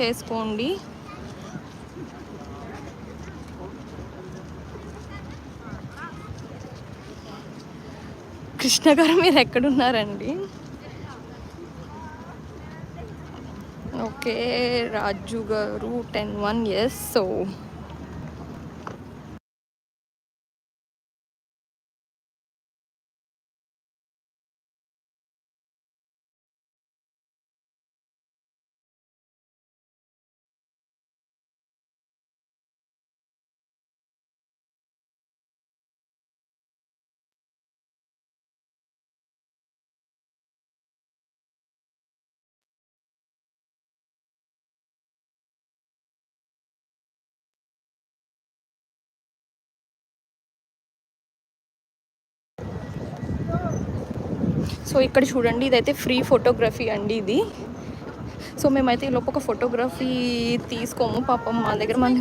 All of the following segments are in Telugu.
చేసుకోండి. కృష్ణ గారు మీరు ఎక్కడున్నారండి? Okay Raju garu ten one S so so ఇక్కడ చూడండి ఇదైతే ఫ్రీ ఫోటోగ్రఫీ అండి ఇది. సో మేమైతే ఈ లోపు ఒక ఫోటోగ్రఫీ తీసుకోము పాపం మా దగ్గర మన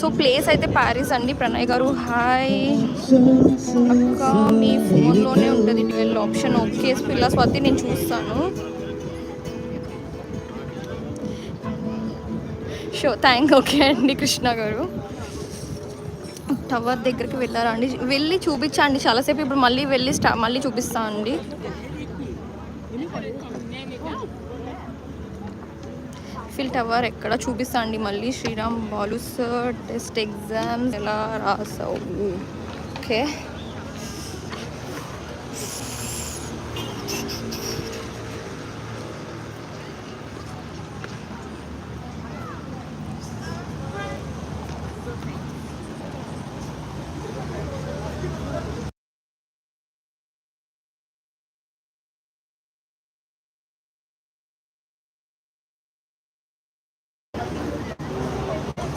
సో ప్లేస్ అయితే ప్యారిస్ అండి. ప్రణయ్ గారు హాయ్. అక్క మీ ఫోన్లోనే ఉంటుంది ట్వెల్వ్ ఆప్షన్. ఓకే పిల్ల స్వతి నేను చూస్తాను. షో థ్యాంక్ ఓకే అండి కృష్ణ గారు. టవర్ దగ్గరికి వెళ్ళారా అండి? వెళ్ళి చూపించండి చాలాసేపు ఇప్పుడు మళ్ళీ వెళ్ళి స్టా మళ్ళీ చూపిస్తా అండి. ఐఫిల్ టవర్ ఎక్కడ చూపిస్తా అండి మళ్ళీ Sriram Balu sir test exams ఎలా రాసావు? ఓకే.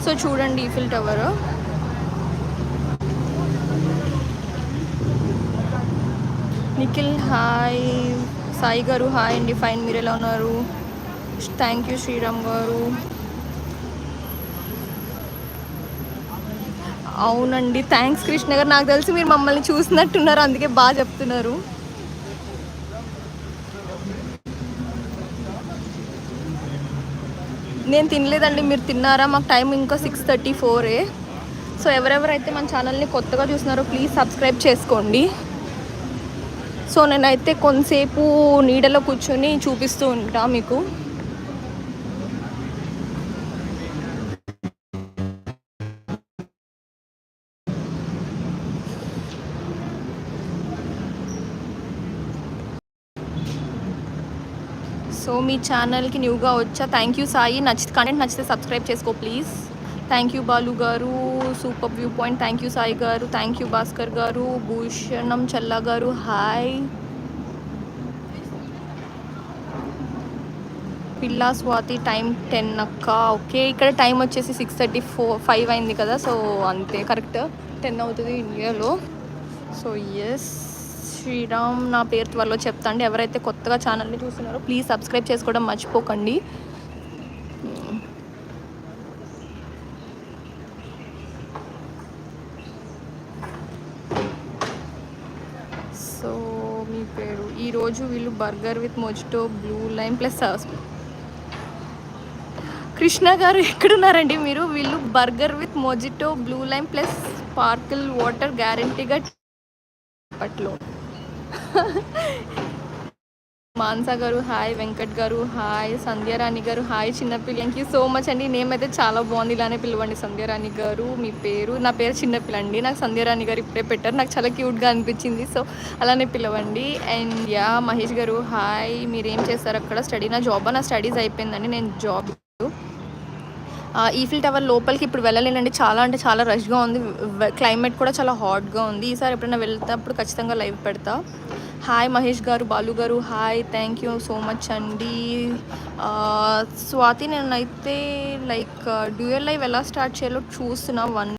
సో చూడండి Eiffel tower Nikhil hi. Sai garu hi అండి. ఫైన్ మీరు ఎలా ఉన్నారు? థ్యాంక్ యూ శ్రీరామ్ గారు. అవునండి. థ్యాంక్స్ కృష్ణ గారు. నాకు తెలిసి మీరు మమ్మల్ని చూసినట్టున్నారు. అందుకే బాగా చెప్తున్నారు. నేను తినలేదండి మీరు తిన్నారా? మాకు టైం ఇంకా సిక్స్ థర్టీ ఫోరే సో ఎవరెవరైతే మన ఛానల్ని కొత్తగా చూస్తున్నారో ప్లీజ్ సబ్స్క్రైబ్ చేసుకోండి. సో నేనైతే కొంతసేపు నీడలో కూర్చొని చూపిస్తూ ఉంటా మీకు. సో మీ ఛానల్కి న్యూగా వచ్చా థ్యాంక్ యూ సాయి. నచ్చితే కంటెంట్ నచ్చితే సబ్స్క్రైబ్ చేసుకో please thank you Balu garu super view point thank you Sai garu thank you Bhaskar గారు భూషణం చల్లా గారు హాయ్ పిల్లా స్వాతి టైం టెన్ అక్క. ఓకే ఇక్కడ టైం వచ్చేసి సిక్స్ థర్టీ ఫోర్ ఫైవ్ అయింది కదా సో అంతే కరెక్ట్ టెన్ అవుతుంది ఇండియాలో సో ఎస్ శ్రీరామ్ నా పేరు త్వరలో చెప్తా అండి ఎవరైతే కొత్తగా ఛానల్ని చూస్తున్నారో ప్లీజ్ సబ్స్క్రైబ్ చేసుకోవడం మర్చిపోకండి. సో మీ పేరు? ఈరోజు వీళ్ళు burger with mojito blue line plus Krishna garu ఎక్కడున్నారండి మీరు? వీళ్ళు burger with mojito blue line plus sparkle water గ్యారంటీగా అప్పట్లో. మాన్సా గారు హాయ్ వెంకట్ గారు హాయ్ సంధ్యారాణి గారు హాయ్ చిన్నపిల్ల. థ్యాంక్ యూ సో మచ్ అండి. నేమ్ అయితే చాలా బాగుంది. ఇలానే పిలవండి సంధ్యారాణి గారు మీ పేరు. నా పేరు చిన్నపిల్ల అండి. నాకు సంధ్యారాణి గారు ఇప్పుడే పెట్టారు. నాకు చాలా క్యూట్గా అనిపించింది. సో అలానే పిలవండి. అండ్ యా మహేష్ గారు హాయ్. మీరేం చేస్తారు అక్కడ? స్టడీ నా జాబ్ నా స్టడీస్ అయిపోయిందండి. నేను జాబ్ ఈఫిల్ టవర్ లోపలికి ఇప్పుడు వెళ్ళలేనండి. చాలా అంటే చాలా రష్గా ఉంది. క్లైమేట్ కూడా చాలా హాట్గా ఉంది. ఈసారి ఎప్పుడైనా వెళ్తే అప్పుడు ఖచ్చితంగా లైవ్ పెడతా. Hi Mahesh garu Balu garu hi thank you so much అండి స్వాతి నేనైతే లైక్ డ్యూయల్ లైవ్ ఎలా స్టార్ట్ చేయాలో చూస్తున్నా వన్